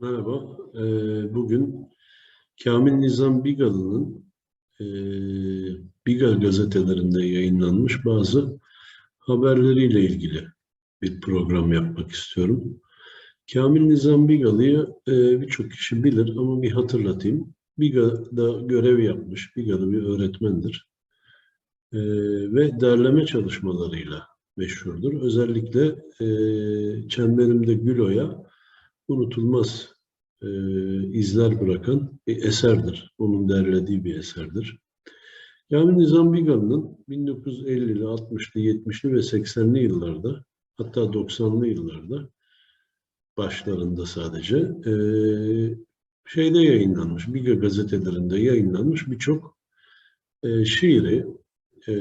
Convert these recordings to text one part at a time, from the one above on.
Merhaba. Ee, bugün Kamil Nizam Bigalı'nın e, Biga gazetelerinde yayınlanmış bazı haberleriyle ilgili bir program yapmak istiyorum. Kamil Nizam Bigalı'yı e, birçok kişi bilir ama bir hatırlatayım. Biga'da görev yapmış, Biga'da bir öğretmendir. E, ve derleme çalışmalarıyla meşhurdur. Özellikle Çemberimde Gülo'ya unutulmaz e, izler bırakan bir eserdir. Onun derlediği bir eserdir. Kamil Nizam Bigalı'nın 1950'li, 60'lı, 70'li ve 80'li yıllarda hatta 90'lı yıllarda başlarında sadece e, şeyde yayınlanmış, Biga gazetelerinde yayınlanmış birçok e, şiiri, e,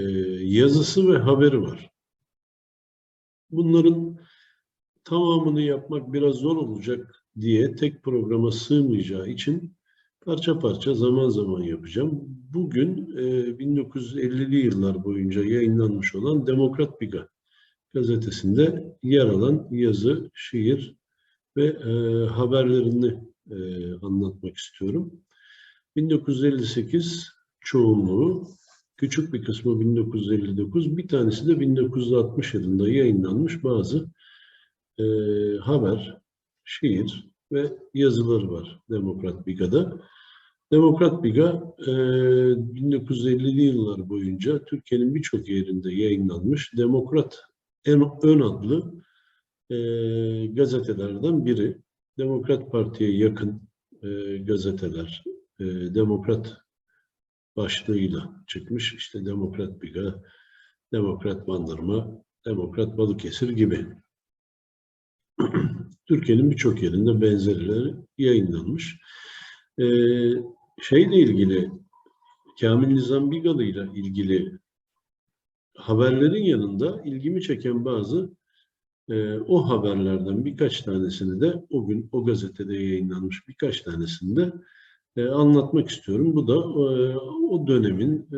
yazısı ve haberi var. Bunların tamamını yapmak biraz zor olacak diye tek programa sığmayacağı için parça parça zaman zaman yapacağım. Bugün e, 1950'li yıllar boyunca yayınlanmış olan Demokrat Biga gazetesinde yer alan yazı, şiir ve e, haberlerini e, anlatmak istiyorum. 1958 çoğunluğu, küçük bir kısmı 1959, bir tanesi de 1960 yılında yayınlanmış bazı e, haber, şiir ve yazıları var Demokrat Biga'da. Demokrat Biga e, 1950'li yıllar boyunca Türkiye'nin birçok yerinde yayınlanmış Demokrat en ön adlı e, gazetelerden biri. Demokrat Parti'ye yakın e, gazeteler, e, Demokrat başlığıyla çıkmış. İşte Demokrat Biga, Demokrat Bandırma, Demokrat Balıkesir gibi. Türkiye'nin birçok yerinde benzerleri yayınlanmış. Ee, şeyle ilgili, Kamil Nizam Bigalı ile ilgili haberlerin yanında ilgimi çeken bazı e, o haberlerden birkaç tanesini de o gün o gazetede yayınlanmış birkaç tanesini de e, anlatmak istiyorum. Bu da e, o dönemin e,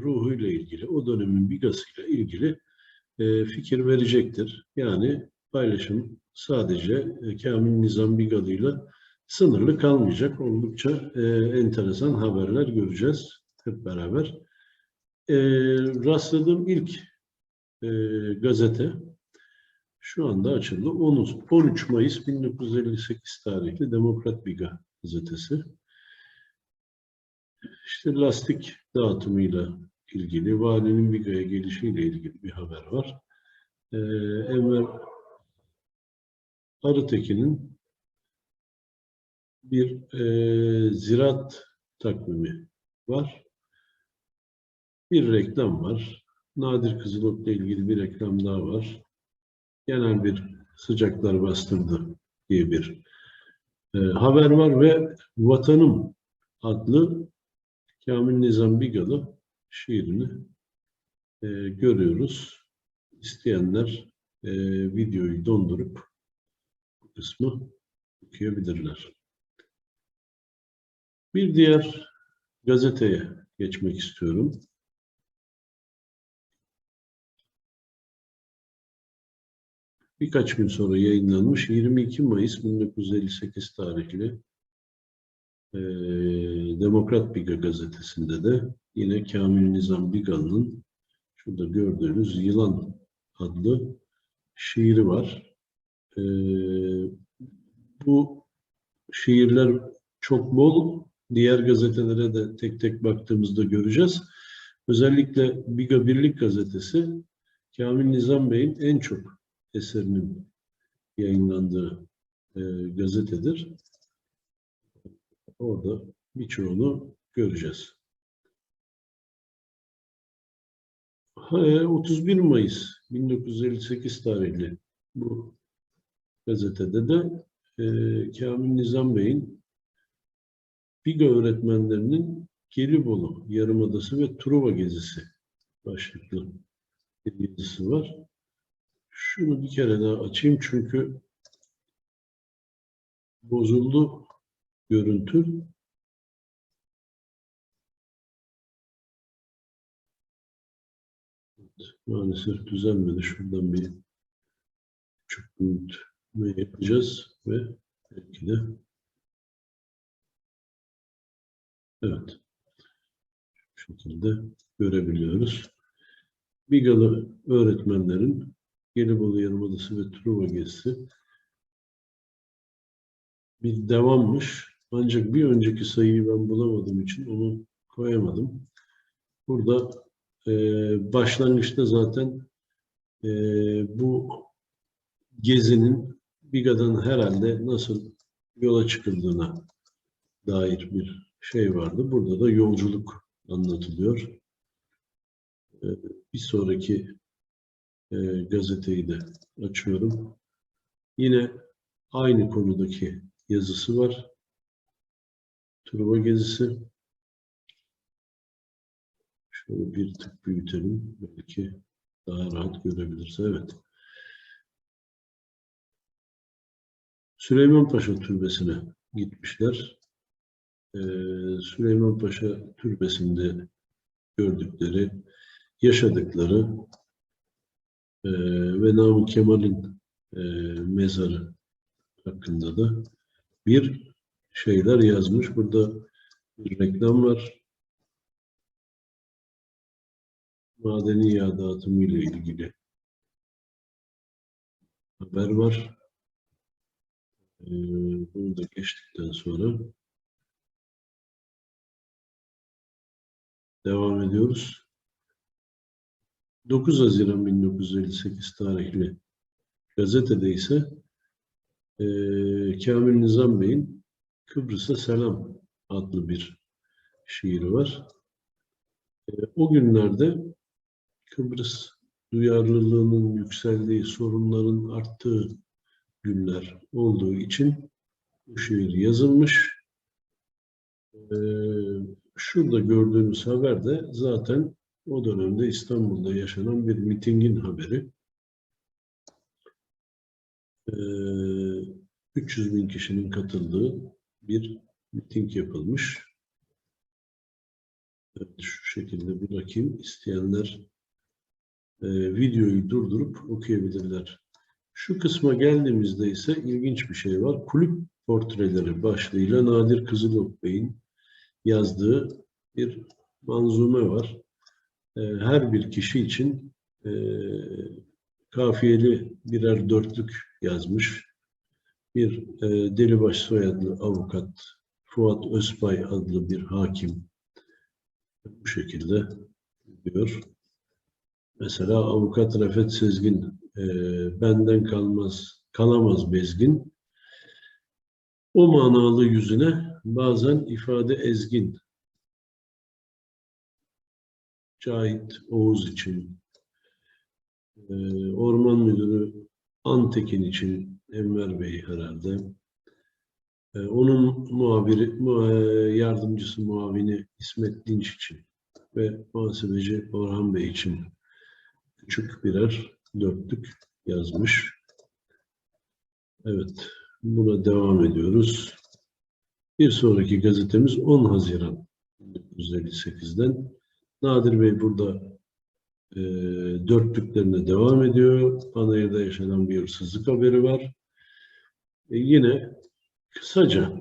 ruhuyla ilgili, o dönemin Bigas'ıyla ilgili e, fikir verecektir. Yani paylaşım sadece e, Kamil Nizam Bigalı'yla sınırlı kalmayacak. Oldukça e, enteresan haberler göreceğiz hep beraber. E, rastladığım ilk e, gazete şu anda açıldı. 10, 13 Mayıs 1958 tarihli Demokrat Biga gazetesi. İşte lastik dağıtımıyla ilgili, valinin Biga'ya gelişiyle ilgili bir haber var. Ee, Enver Arıtekin'in bir e, ziraat takvimi var. Bir reklam var. Nadir Kızılok'la ilgili bir reklam daha var. Genel bir sıcaklar bastırdı diye bir e, haber var ve Vatanım adlı Kamil Nizam Bigalı şiirini e, görüyoruz. İsteyenler e, videoyu dondurup kısmı okuyabilirler. Bir diğer gazeteye geçmek istiyorum. Birkaç gün sonra yayınlanmış 22 Mayıs 1958 tarihli e, Demokrat Biga gazetesinde de yine Kamil Nizam Bigalı'nın şurada gördüğünüz Yılan adlı şiiri var. E, bu şiirler çok bol. Diğer gazetelere de tek tek baktığımızda göreceğiz. Özellikle Biga Birlik gazetesi Kamil Nizam Bey'in en çok eserinin yayınlandığı e, gazetedir. Orada birçoğunu göreceğiz. 31 Mayıs 1958 tarihli bu gazetede de e, Kamil Nizam Bey'in Biga öğretmenlerinin Gelibolu Yarımadası ve Truva gezisi başlıklı bir yazısı var. Şunu bir kere daha açayım çünkü bozuldu görüntü. Maalesef düzenmedi. Şuradan bir küçük büyütme yapacağız ve belki de Evet. Bu şekilde görebiliyoruz. Bigalı öğretmenlerin Gelibolu Yarımadası ve Truva gezisi bir devammış. Ancak bir önceki sayıyı ben bulamadığım için onu koyamadım. Burada e, başlangıçta zaten e, bu gezinin Biga'dan herhalde nasıl yola çıkıldığına dair bir şey vardı. Burada da yolculuk anlatılıyor. E, bir sonraki e, gazeteyi de açıyorum. Yine aynı konudaki yazısı var. Truva gezisi. Şöyle bir tık büyütelim. Belki daha rahat görebilirse. Evet. Süleymanpaşa Türbesi'ne gitmişler. Ee, Süleymanpaşa Türbesi'nde gördükleri, yaşadıkları e, ve Namık Kemal'in e, mezarı hakkında da bir şeyler yazmış. Burada bir reklam var. Madeni yağ dağıtımı ile ilgili haber var. Ee, bunu da geçtikten sonra devam ediyoruz. 9 Haziran 1958 tarihli gazetede ise e, Kamil Nizam Bey'in Kıbrıs'a Selam adlı bir şiiri var. E, o günlerde Kıbrıs duyarlılığının yükseldiği, sorunların arttığı günler olduğu için bu şiir yazılmış. E, şurada gördüğünüz haber de zaten o dönemde İstanbul'da yaşanan bir mitingin haberi. Ee, 300 bin kişinin katıldığı bir miting yapılmış. Evet, şu şekilde bırakayım. İsteyenler e, videoyu durdurup okuyabilirler. Şu kısma geldiğimizde ise ilginç bir şey var. Kulüp portreleri başlığıyla Nadir Kızılok Bey'in yazdığı bir manzume var. E, her bir kişi için e, kafiyeli birer dörtlük yazmış. Bir e, Delibaş soyadlı avukat, Fuat Özbay adlı bir hakim bu şekilde diyor. Mesela avukat Refet Sezgin, e, benden kalmaz, kalamaz bezgin. O manalı yüzüne bazen ifade ezgin. Cahit Oğuz için, e, Orman Müdürü Antekin için Enver Bey herhalde, e, onun muhabiri, mu- e, yardımcısı muavini İsmet Dinç için ve muhasebeci Orhan Bey için küçük birer dörtlük yazmış. Evet, buna devam ediyoruz. Bir sonraki gazetemiz 10 Haziran 1958'den. Nadir Bey burada e, dörtlüklerine devam ediyor. Panayır'da yaşanan bir hırsızlık haberi var. E, yine kısaca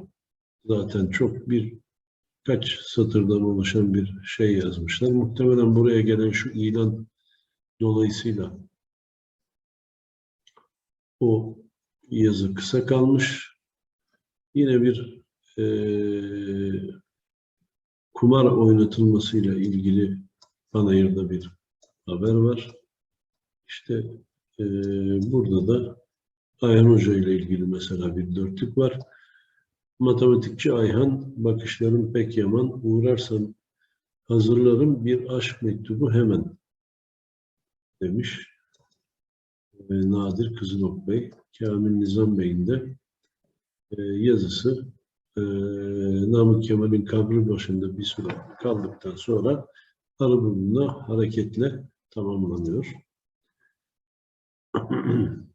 zaten çok bir kaç satırdan oluşan bir şey yazmışlar. Muhtemelen buraya gelen şu ilan dolayısıyla o yazı kısa kalmış. Yine bir e, kumar oynatılmasıyla ilgili Panayır'da bir haber var. İşte e, burada da Ayhan Hoca ile ilgili mesela bir dörtlük var. Matematikçi Ayhan, bakışların pek yaman, uğrarsan hazırlarım bir aşk mektubu hemen demiş. Nadir Kızılok Bey, Kamil Nizam Bey'in de e, yazısı e, Namık Kemal'in kabri başında bir süre kaldıktan sonra Arıburnu'na hareketle tamamlanıyor.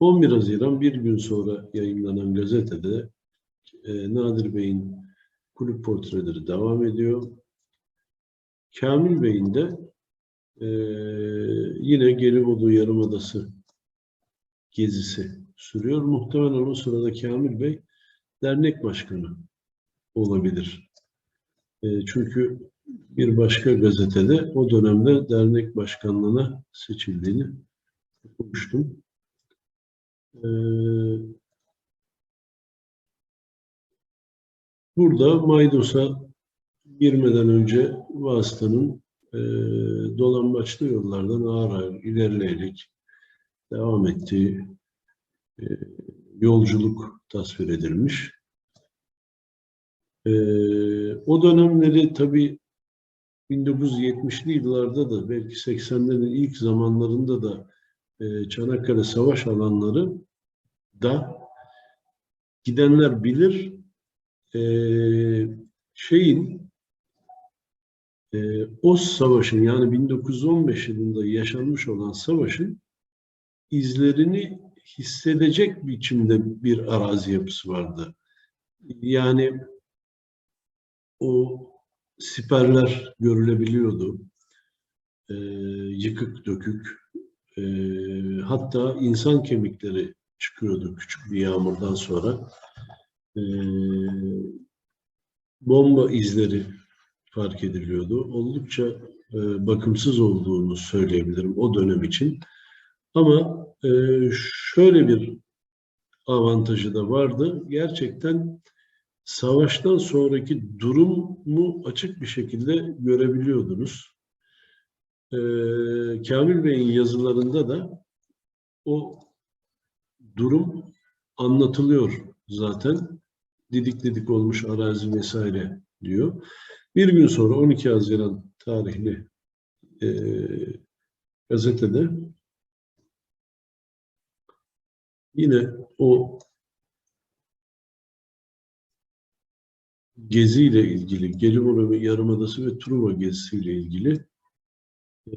...11 Haziran bir gün sonra yayınlanan gazetede e, Nadir Bey'in kulüp portreleri devam ediyor. Kamil Bey'in de e, yine Gelibolu Yarımadası gezisi sürüyor. Muhtemelen o sırada Kamil Bey dernek başkanı olabilir. E, çünkü bir başka gazetede o dönemde dernek başkanlığına seçildiğini okumuştum. E, burada Maydos'a girmeden önce vasıtanın e, dolambaçlı yollardan ağır ağır ilerleyerek devam ettiği e, yolculuk tasvir edilmiş. E, o dönemleri tabii 1970'li yıllarda da belki 80'lerin ilk zamanlarında da e, Çanakkale savaş alanları da gidenler bilir e, şeyin e, o savaşın yani 1915 yılında yaşanmış olan savaşın izlerini hissedecek biçimde bir arazi yapısı vardı. Yani o siperler görülebiliyordu. E, yıkık dökük. E, hatta insan kemikleri çıkıyordu küçük bir yağmurdan sonra. E, bomba izleri fark ediliyordu. Oldukça e, bakımsız olduğunu söyleyebilirim o dönem için. Ama e, şöyle bir avantajı da vardı. Gerçekten savaştan sonraki durumu açık bir şekilde görebiliyordunuz. E, Kamil Bey'in yazılarında da o durum anlatılıyor zaten. Didik didik olmuş arazi vesaire diyor. Bir gün sonra 12 Haziran tarihli e, gazetede yine o geziyle ilgili, Gelibolu Yarımadası ve Truva gezisiyle ilgili e,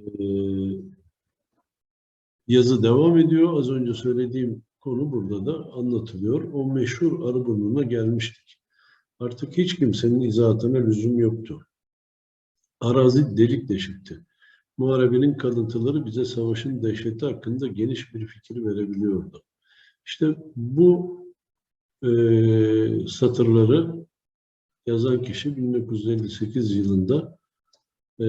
yazı devam ediyor. Az önce söylediğim konu burada da anlatılıyor. O meşhur Arıburnu'na gelmiştik. Artık hiç kimsenin izahatına lüzum yoktu. Arazi delik deşikti. Muharebenin kalıntıları bize savaşın dehşeti hakkında geniş bir fikir verebiliyordu. İşte bu e, satırları yazan kişi 1958 yılında e,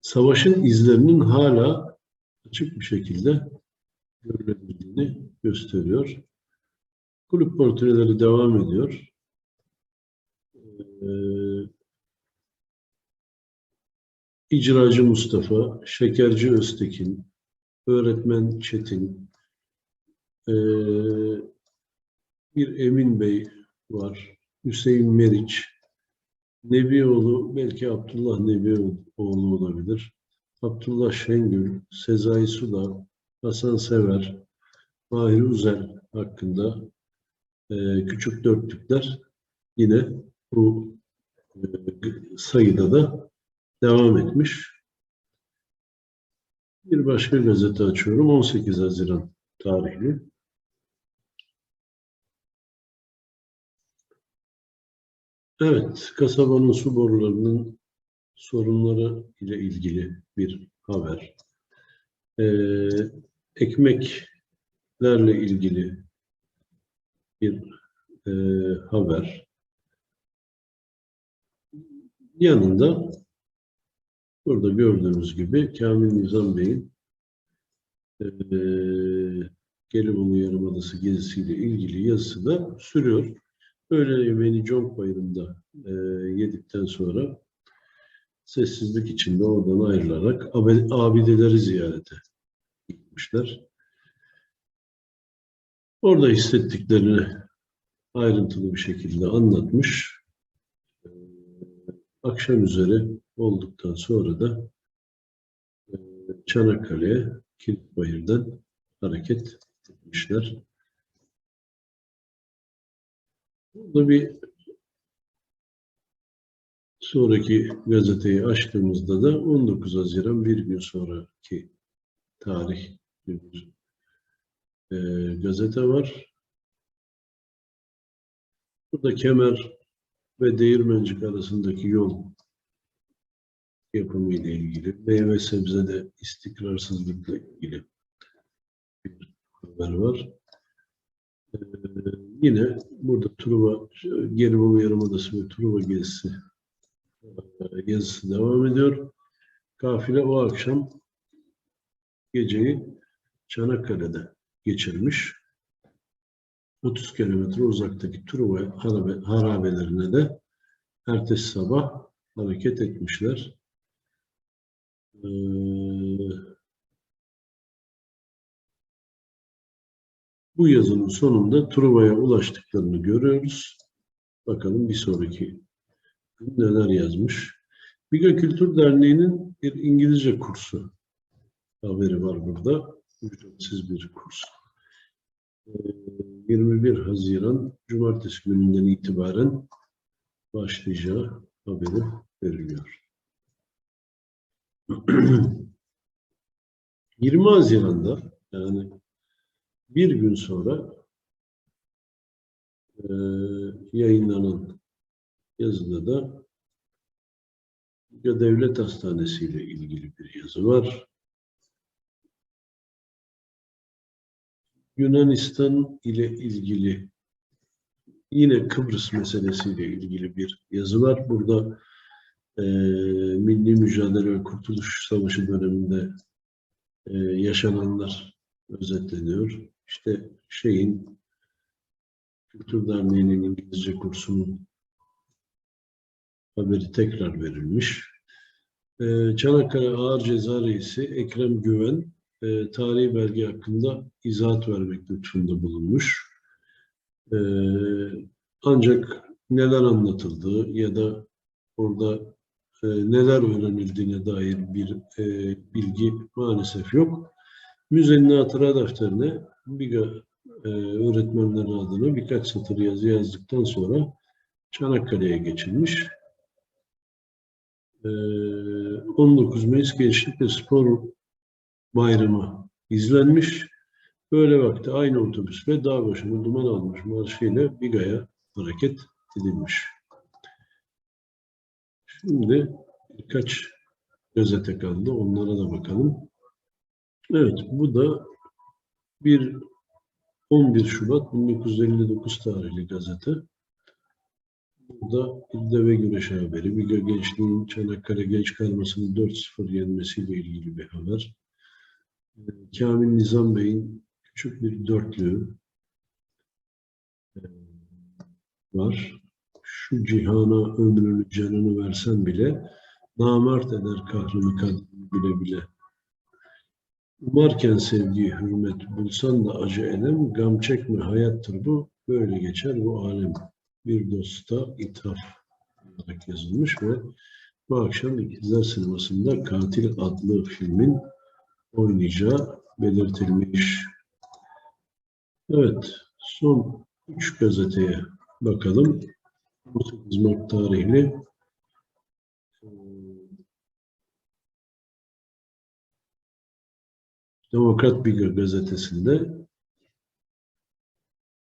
savaşın izlerinin hala açık bir şekilde görülebildiğini gösteriyor. Kulüp portreleri devam ediyor. Ee, İcracı Mustafa, Şekerci Öztekin, Öğretmen Çetin, ee, bir Emin Bey var, Hüseyin Meriç, Nebioğlu, belki Abdullah Nebioğlu olabilir. Abdullah Şengül, Sezai Suda, Hasan Sever, Mahir Uzel hakkında e, küçük dörtlükler yine bu e, sayıda da devam etmiş. Bir başka gazete açıyorum. 18 Haziran tarihli. Evet, kasabanın su borularının sorunları ile ilgili bir haber. Ee, ekmeklerle ilgili bir e, haber. Yanında burada gördüğünüz gibi Kamil Nizam Bey'in e, Gelibolu Yarımadası gezisiyle ilgili yazısı da sürüyor. Öğle yemeğini Conk Bayırı'nda e, yedikten sonra sessizlik içinde oradan ayrılarak abideleri ziyarete gitmişler. Orada hissettiklerini ayrıntılı bir şekilde anlatmış. Ee, akşam üzeri olduktan sonra da e, Çanakkale'ye Kilitbayır'dan hareket etmişler. Burada bir sonraki gazeteyi açtığımızda da 19 Haziran bir gün sonraki tarih bir e, gazete var. Burada Kemer ve Değirmencik arasındaki yol yapımı ile ilgili, meyve sebzede istikrarsızlıkla ilgili bir haber var. Ee, yine burada Truva, Gelibolu Yarımadası ve Truva gezisi e, yazısı devam ediyor. Kafile o akşam geceyi Çanakkale'de geçirmiş. 30 kilometre uzaktaki Truva harabe, harabelerine de ertesi sabah hareket etmişler. Ee, bu yazının sonunda Truva'ya ulaştıklarını görüyoruz. Bakalım bir sonraki neler yazmış. Biga Kültür Derneği'nin bir İngilizce kursu haberi var burada. Ücretsiz bir kurs. Ee, 21 Haziran Cumartesi gününden itibaren başlayacağı haberi veriliyor. 20 Haziran'da yani bir gün sonra e, yayınlanan yazıda da ya Devlet Hastanesi ile ilgili bir yazı var. Yunanistan ile ilgili yine Kıbrıs meselesiyle ilgili bir yazı var. Burada e, Milli Mücadele ve Kurtuluş Savaşı döneminde e, yaşananlar özetleniyor. İşte şeyin Kültür Derneği'nin İngilizce kursunun haberi tekrar verilmiş. E, Çanakkale Ağır Ceza Reisi Ekrem Güven e, tarihi belge hakkında izahat vermek lütfunda bulunmuş. E, ancak neler anlatıldığı ya da orada e, neler öğrenildiğine dair bir e, bilgi maalesef yok. Müzenin hatıra defterine BİGA e, öğretmenleri adına birkaç satır yazı yazdıktan sonra Çanakkale'ye geçilmiş. E, 19 Mayıs Gençlik ve Spor Bayramı izlenmiş. Böyle vakti aynı otobüsle dağ başına duman almış marşıyla Biga'ya hareket edilmiş. Şimdi birkaç gazete kaldı. Onlara da bakalım. Evet, bu da bir 11 Şubat 1959 tarihli gazete. Burada bir deve güreşi haberi, Biga Gençliğin Çanakkale Genç Karması'nın 4-0 yenmesiyle ilgili bir haber. Ee, Kamil Nizam Bey'in küçük bir dörtlüğü e, var. Şu cihana ömrünü canını versen bile namert eder kahrını kadını bile bile. Umarken sevgiyi hürmet bulsan da acı elem, gam çekme hayattır bu, böyle geçer bu alem. Bir dosta ithaf olarak yazılmış ve bu akşam İkizler Sineması'nda Katil adlı filmin oynayacağı belirtilmiş. Evet, son üç gazeteye bakalım. 18 Mart tarihli Demokrat Bilgi gazetesinde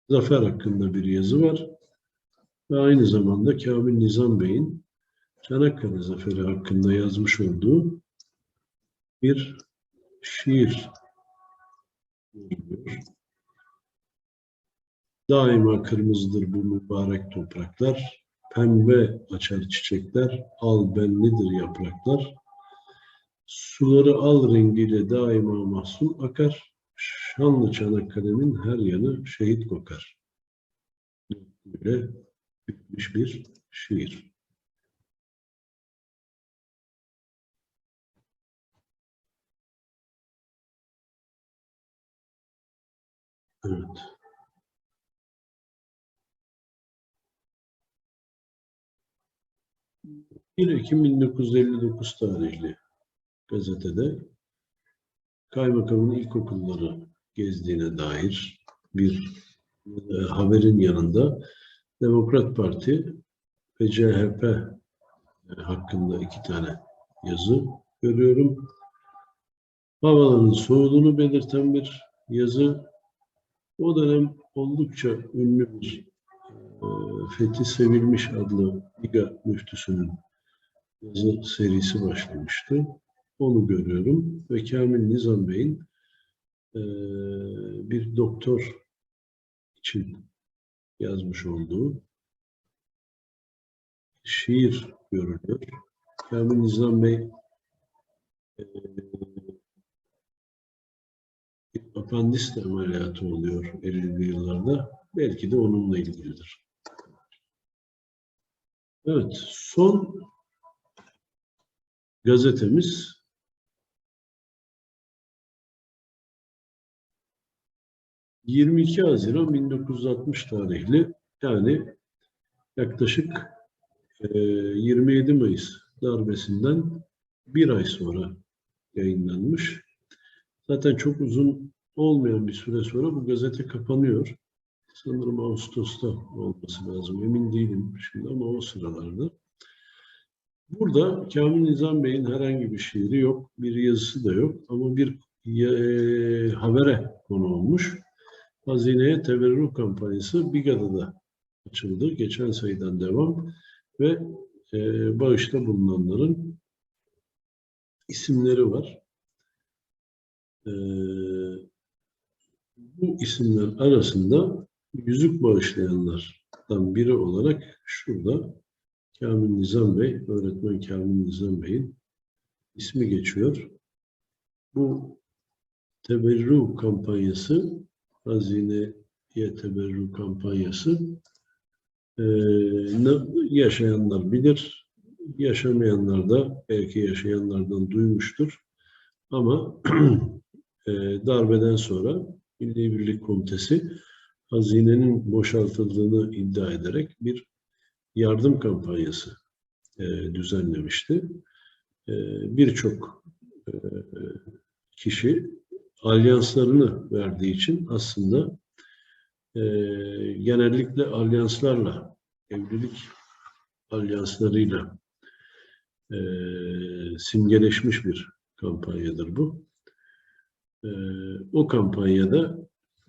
Zafer hakkında bir yazı var. Ve aynı zamanda Kamil Nizam Bey'in Çanakkale Zaferi hakkında yazmış olduğu bir şiir görülüyor. Daima kırmızıdır bu mübarek topraklar, pembe açar çiçekler, al benlidir yapraklar. Suları al rengiyle daima mahsul akar, şanlı Çanakkale'nin her yanı şehit kokar. Böyle bitmiş bir şiir. Evet. Bir Ekim 1959 tarihli gazetede kaymakamın ilkokulları gezdiğine dair bir e, haberin yanında Demokrat Parti ve CHP e, hakkında iki tane yazı görüyorum. Havaların soğuduğunu belirten bir yazı. O dönem oldukça ünlü bir e, Fethi Sevilmiş adlı Liga müftüsünün yazı serisi başlamıştı. Onu görüyorum ve Kamil Nizam Bey'in e, bir doktor için yazmış olduğu şiir görülüyor. Kamil Nizam Bey e, apandist ameliyatı oluyor 50'li yıllarda. Belki de onunla ilgilidir. Evet, son gazetemiz ...22 Haziran 1960 tarihli... ...yani yaklaşık e, 27 Mayıs darbesinden bir ay sonra yayınlanmış. Zaten çok uzun olmayan bir süre sonra bu gazete kapanıyor. Sanırım Ağustos'ta olması lazım. Emin değilim şimdi ama o sıralarda. Burada Kamil Nizam Bey'in herhangi bir şiiri yok, bir yazısı da yok ama bir e, habere konu olmuş. Hazineye Teberrük kampanyası Bigada'da açıldı. Geçen sayıdan devam ve e, bağışta bulunanların isimleri var. E, bu isimler arasında yüzük bağışlayanlardan biri olarak şurada Kamil Nizam Bey, öğretmen Kamil Nizam Bey'in ismi geçiyor. Bu teberrü kampanyası, hazineye teberrü kampanyası e, yaşayanlar bilir, yaşamayanlar da belki yaşayanlardan duymuştur. Ama e, darbeden sonra Milli Birlik Komitesi hazinenin boşaltıldığını iddia ederek bir yardım kampanyası e, düzenlemişti. E, Birçok e, kişi alyanslarını verdiği için aslında e, genellikle alyanslarla, evlilik alyanslarıyla simgeleşmiş bir kampanyadır bu. E, o kampanyada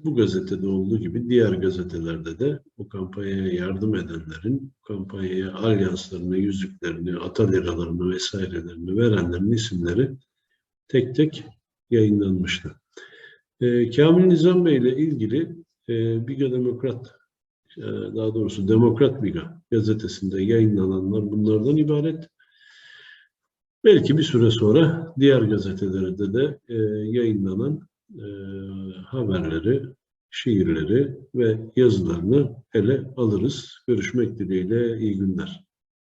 bu gazetede olduğu gibi diğer gazetelerde de bu kampanyaya yardım edenlerin, kampanyaya alyanslarını, yüzüklerini, ata liralarını vesairelerini verenlerin isimleri tek tek yayınlanmıştı. E, Kamil Nizam Bey ile ilgili e, Biga Demokrat, e, daha doğrusu Demokrat Biga gazetesinde yayınlananlar bunlardan ibaret. Belki bir süre sonra diğer gazetelerde de e, yayınlanan e, haberleri, şiirleri ve yazılarını ele alırız. Görüşmek dileğiyle iyi günler.